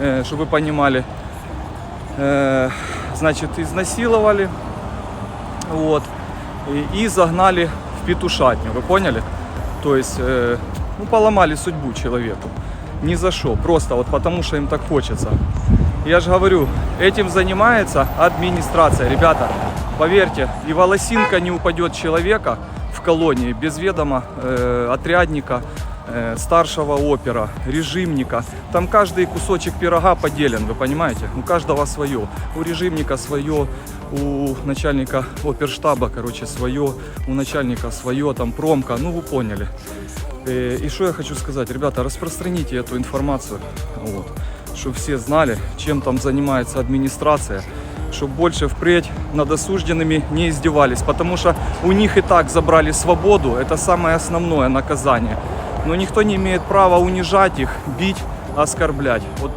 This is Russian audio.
э, чтобы вы понимали. Э, Значит, изнасиловали, вот, и, загнали в петушатню, вы поняли? То есть, э, ну, поломали судьбу человеку. Ни за что, просто вот потому что им так хочется. Я же говорю, этим занимается администрация. Ребята, поверьте, и волосинка не упадет человека в колонии без ведома э, отрядника, старшего опера, режимника. Там каждый кусочек пирога поделен, вы понимаете? У каждого свое. У режимника свое, у начальника оперштаба, короче, свое, у начальника свое, там промка, ну вы поняли. Э, И что я хочу сказать, ребята, распространите эту информацию, вот, чтобы все знали, чем там занимается администрация, чтобы больше впредь над осужденными не издевались, потому что у них и так забрали свободу, это самое основное наказание. Но никто не имеет права унижать их, бить, оскорблять. Вот